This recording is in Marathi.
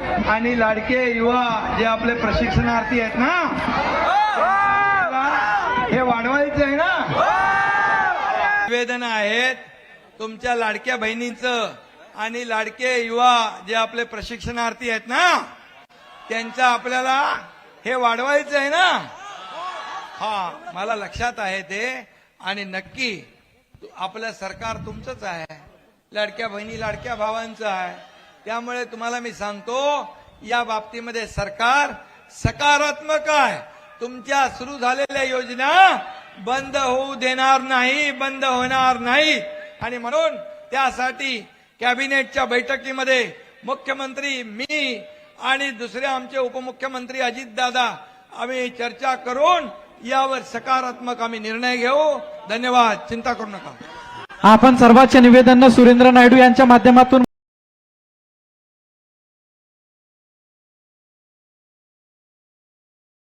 आणि लाडके युवा जे आपले प्रशिक्षणार्थी आहेत ना हे वाढवायचं आहे ना? निवेदन आहेत तुमच्या लाडक्या बहिणींचं आणि लाडके युवा जे आपले प्रशिक्षणार्थी आहेत ना त्यांचं आपल्याला हे वाढवायचं आहे ना? हा मला लक्षात आहे ते. आणि नक्की आपलं सरकार तुमचंच आहे. लाडक्या बहिणी लाडक्या भावांचं आहे. त्यामुळे तुम्हाला मी सांगतो या बाबतीमध्ये सरकार सकारात्मक आहे. तुमच्या सुरू झालेल्या योजना बंद होऊ देणार नाही बंद होणार नाही. आणि म्हणून त्यासाठी कॅबिनेटच्या बैठकीमध्ये मुख्यमंत्री मी आणि दुसरे आमचे उपमुख्यमंत्री अजितदादा आम्ही चर्चा करून यावर सकारात्मक आम्ही निर्णय घेऊ. धन्यवाद. चिंता करू नका. आपण सर्वांचे निवेदन सुरेंद्र नायडू यांच्या माध्यमातून